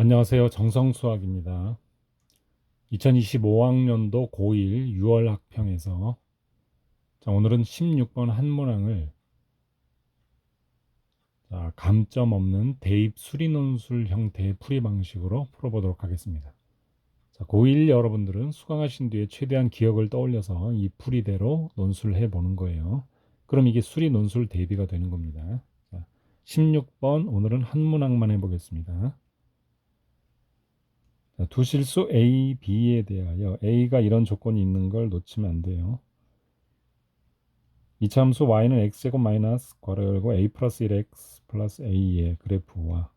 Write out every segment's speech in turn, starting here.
안녕하세요. 정성수학입니다. 2025학년도 고1 6월 학평에서 자, 오늘은 16번 한 문항을 자, 감점 없는 대입 수리논술 형태의 풀이 방식으로 풀어보도록 하겠습니다. 자, 고1 여러분들은 수강하신 뒤에 최대한 기억을 떠올려서 이 풀이대로 논술을 해보는 거예요. 그럼 이게 수리 논술 대비가 되는 겁니다. 자, 16번 오늘은 한 문항만 해보겠습니다. 자, 두 실수 A, B에 대하여 A가 이런 조건이 있는 걸 놓치면 안 돼요. 이차 함수 y는 x제곱 마이너스 괄호 열고 a 플러스 1x 플러스 a의 그래프와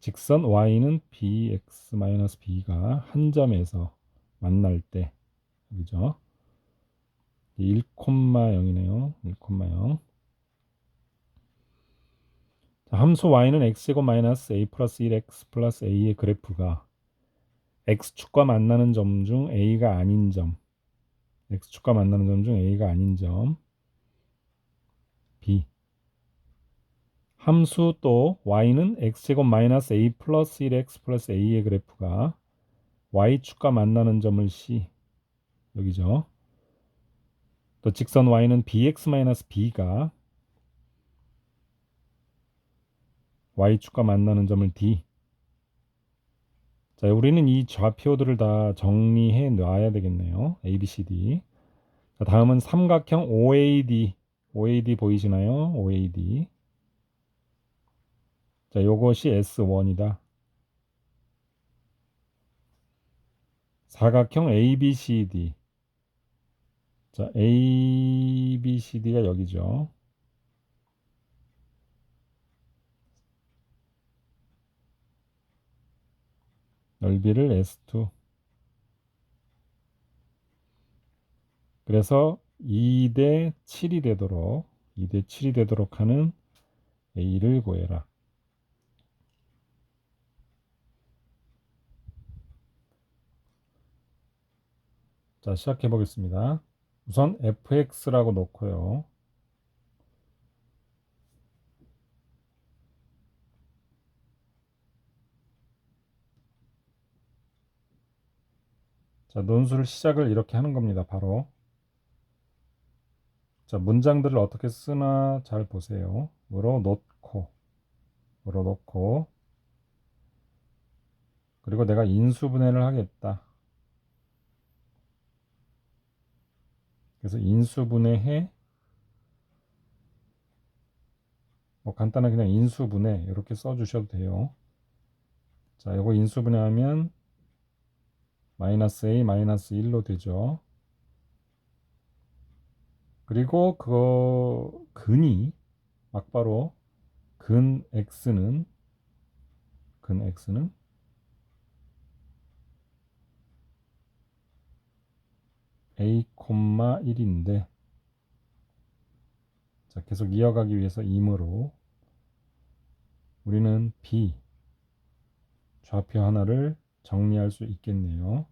직선 y는 bx 마이너스 b가 한 점에서 만날 때 그죠? 1,0이네요. 1,0 자, 함수 y는 x제곱 마이너스 a 플러스 1x 플러스 a의 그래프가 x축과 만나는 점 중 a가 아닌 점 x축과 만나는 점 중 a가 아닌 점 b. 함수 또 y는 x제곱 마이너스 a 플러스 1x 플러스 a의 그래프가 y축과 만나는 점을 c 여기죠. 또 직선 y는 bx 마이너스 b가 y축과 만나는 점을 D. 자, 우리는 이 좌표들을 다 정리해 놔야 되겠네요. A, B, C, D. 자, 다음은 삼각형 OAD. OAD 보이시나요? OAD. 자, 요것이 S1이다. 사각형 ABCD. 자, ABCD가 여기죠. 넓이를 S2 그래서 2대 7이 되도록 2대 7이 되도록 하는 A를 구해라. 자, 시작해 보겠습니다. 우선 fx라고 놓고요. 자, 논술 시작을 이렇게 하는 겁니다. 바로. 자, 문장들을 어떻게 쓰나 잘 보세요. 물어 놓고, 물어 놓고, 그리고 내가 인수분해를 하겠다. 그래서 인수분해해, 뭐 간단하게 그냥 인수분해 이렇게 써주셔도 돼요. 자, 이거 인수분해하면 마이너스 a 마이너스 1로 되죠. 그리고 그 근이 막바로 근 x는 근 x는 a, 1인데 자, 계속 이어가기 위해서 임으로 우리는 b 좌표 하나를 정리할 수 있겠네요.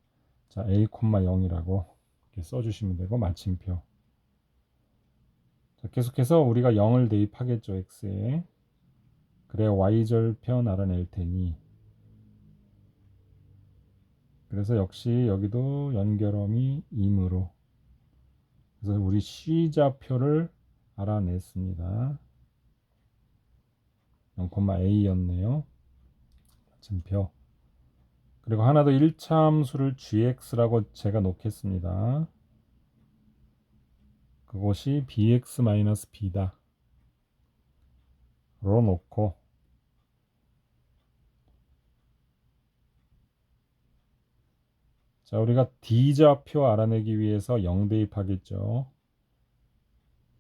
자, a, 0이라고 이렇게 써주시면 되고 마침표. 자, 계속해서 우리가 0을 대입하겠죠, x에. 그래 y절편 알아낼 테니. 그래서 역시 여기도 연결음이 임으로. 그래서 우리 C좌표를 알아냈습니다. 0,a였네요. 마침표. 그리고 하나 더 1차 함수를 gx라고 제가 놓겠습니다. 그것이 bx-b다. 로 놓고 자 우리가 d좌표 알아내기 위해서 0 대입하겠죠.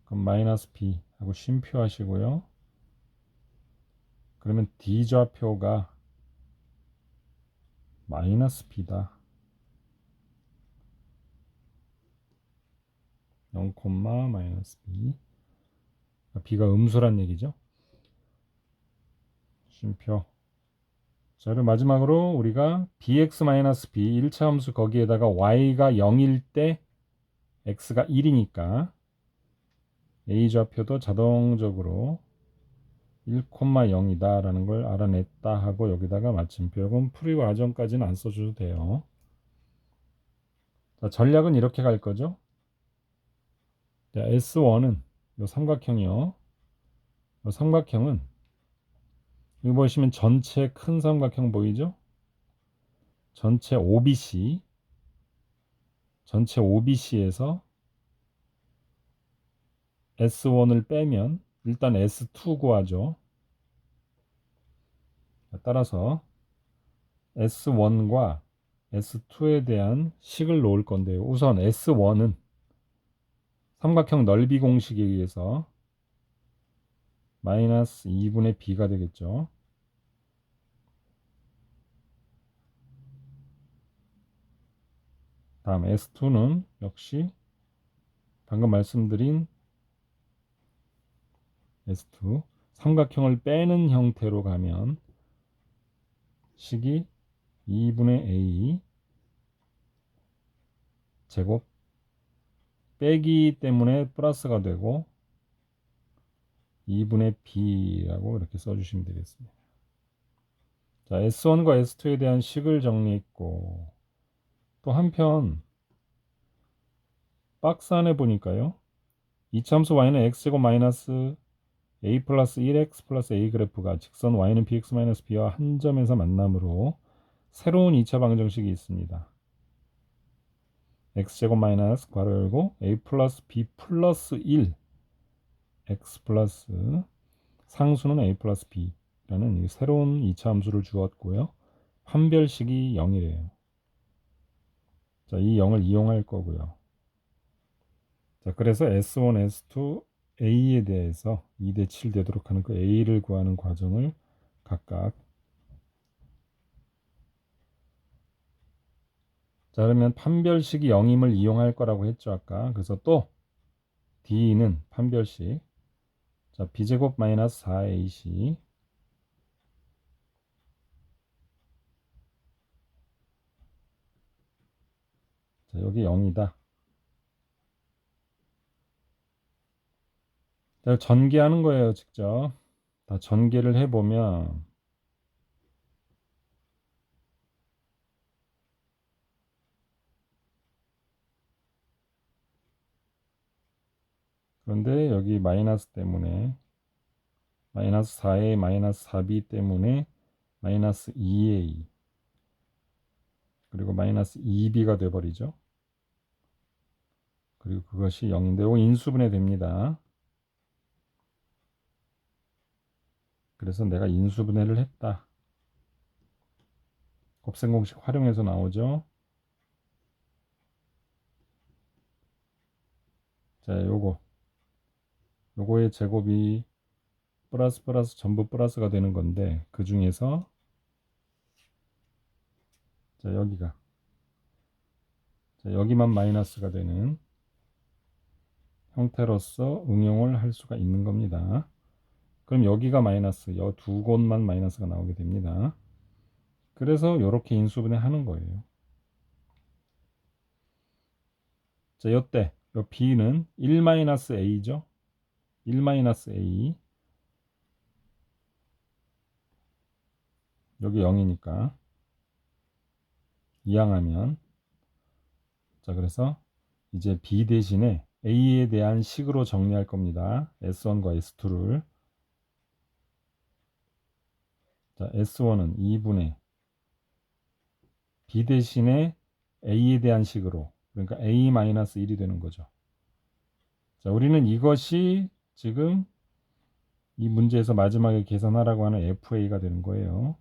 그럼 마이너스 b 하고 쉼표 하시고요. 그러면 d좌표가 마이너스 b다. 0, 마이너스 b. b가 음수란 얘기죠. 쉼표. 자, 그리고 마지막으로 우리가 bx 마이너스 b 1차 함수 거기에다가 y가 0일 때 x가 1이니까 a 좌표도 자동적으로 1,0이다 라는 걸 알아냈다 하고 여기다가 마침표 이건 풀이 과정까지는 안 써줘도 돼요. 자, 전략은 이렇게 갈 거죠. 자, S1은 요 삼각형이요. 요 삼각형은 여기 보시면 전체 큰 삼각형 보이죠? 전체 OBC 전체 OBC에서 S1을 빼면 일단 S2 구하죠. 따라서 S1과 S2에 대한 식을 놓을 건데요. 우선 S1은 삼각형 넓이 공식에 의해서 마이너스 2분의 b가 되겠죠. 다음 S2는 역시 방금 말씀드린 S2 삼각형을 빼는 형태로 가면 식이 2분의 A 제곱 빼기 때문에 플러스가 되고 2분의 B라고 이렇게 써주시면 되겠습니다. 자, S1과 S2에 대한 식을 정리했고 또 한편 박스 안에 보니까요. 이참수 y는 x제곱 마이너스 a 플러스 1x 플러스 a 그래프가 직선 y는 bx 마이너스 b와 한 점에서 만남으로 새로운 2차 방정식이 있습니다. x제곱 마이너스 괄호 열고 a 플러스 b 플러스 1 x 플러스 상수는 a 플러스 b라는 새로운 2차 함수를 주었고요. 판별식이 0이래요. 자, 이 0을 이용할 거고요. 자, 그래서 S1, S2, A에 대해서 2대 7 되도록 하는 그 A를 구하는 과정을 각각 자, 그러면 판별식이 0임을 이용할 거라고 했죠, 아까. 그래서 또 D는 판별식. 자, B제곱 마이너스 4AC. 자, 여기 0이다. 자, 전개하는 거예요, 직접. 다 전개를 해보면 그런데 여기 마이너스 때문에 마이너스 4a 마이너스 4b 때문에 마이너스 2a 그리고 마이너스 2b가 돼버리죠. 그리고 그것이 0인데 이거 인수분해 됩니다. 그래서 내가 인수분해를 했다. 곱셈 공식 활용해서 나오죠. 자, 요거 요거의 제곱이 플러스 플러스 전부 플러스가 되는 건데 그 중에서 자 여기가 자 여기만 마이너스가 되는 형태로서 응용을 할 수가 있는 겁니다. 그럼 여기가 마이너스, 여 두 곳만 마이너스가 나오게 됩니다. 그래서 이렇게 인수분해 하는 거예요. 자, 요때 요 b는 1-a죠. 1-a 여기 0이니까 이항하면 자 그래서 이제 b 대신에 a에 대한 식으로 정리할 겁니다. s1과 s2를 자 s1은 2분의 b 대신에 a에 대한 식으로 그러니까 a-1이 되는 거죠. 자 우리는 이것이 지금 이 문제에서 마지막에 계산하라고 하는 FA가 되는 거예요.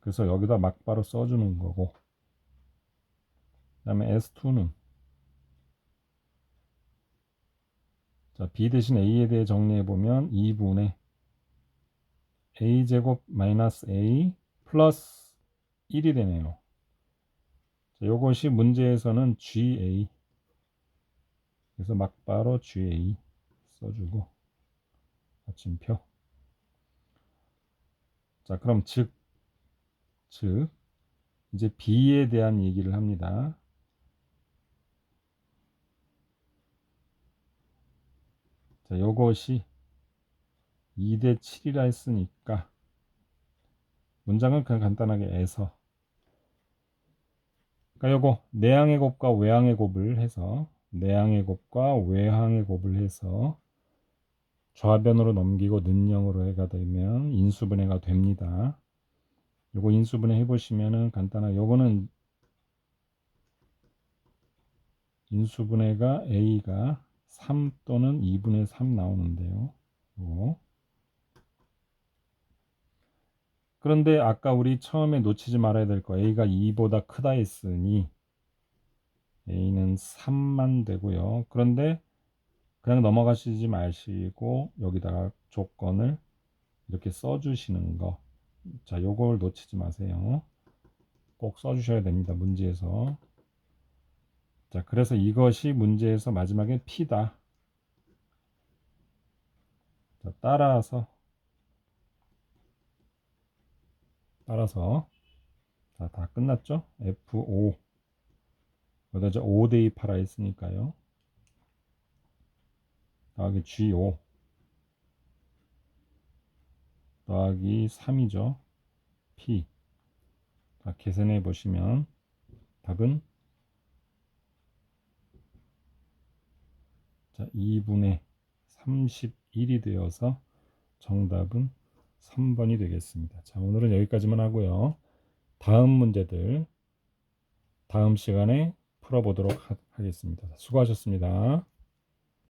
그래서 여기다 막바로 써주는 거고 그 다음에 S2는 자 B 대신 A에 대해 정리해보면 2분의 A제곱 마이너스 A 플러스 1이 되네요. 자, 이것이 문제에서는 GA 그래서 막바로 GA 써주고 마침표. 자, 그럼 즉, 즉, 이제 B에 대한 얘기를 합니다. 자, 요것이 2대 7이라 했으니까 문장은 그냥 간단하게 에서 그러니까 요거 내항의 곱과 외항의 곱을 해서 내항의 곱과 외항의 곱을 해서 좌변으로 넘기고 는영으로 해가 되면 인수분해가 됩니다. 요거 인수분해 해보시면은 간단하게 요거는 인수분해가 a가 3 또는 2분의 3 나오는데요. 요거. 그런데 아까 우리 처음에 놓치지 말아야 될 거 a가 2보다 크다 했으니 a는 3만 되고요. 그런데 그냥 넘어가시지 마시고 여기다가 조건을 이렇게 써주시는 거. 자, 요걸 놓치지 마세요. 꼭 써주셔야 됩니다. 문제에서. 자, 그래서 이것이 문제에서 마지막에 P다. 자, 따라서 따라서 자, 다 끝났죠? F5 여기다 이제 5 대입하라 했으니까요. 더하기 G5 더하기 3이죠. P 자, 계산해 보시면 답은 자, 2분의 31이 되어서 정답은 3번이 되겠습니다. 자, 오늘은 여기까지만 하고요. 다음 문제들 다음 시간에 풀어보도록 하, 하겠습니다. 수고하셨습니다.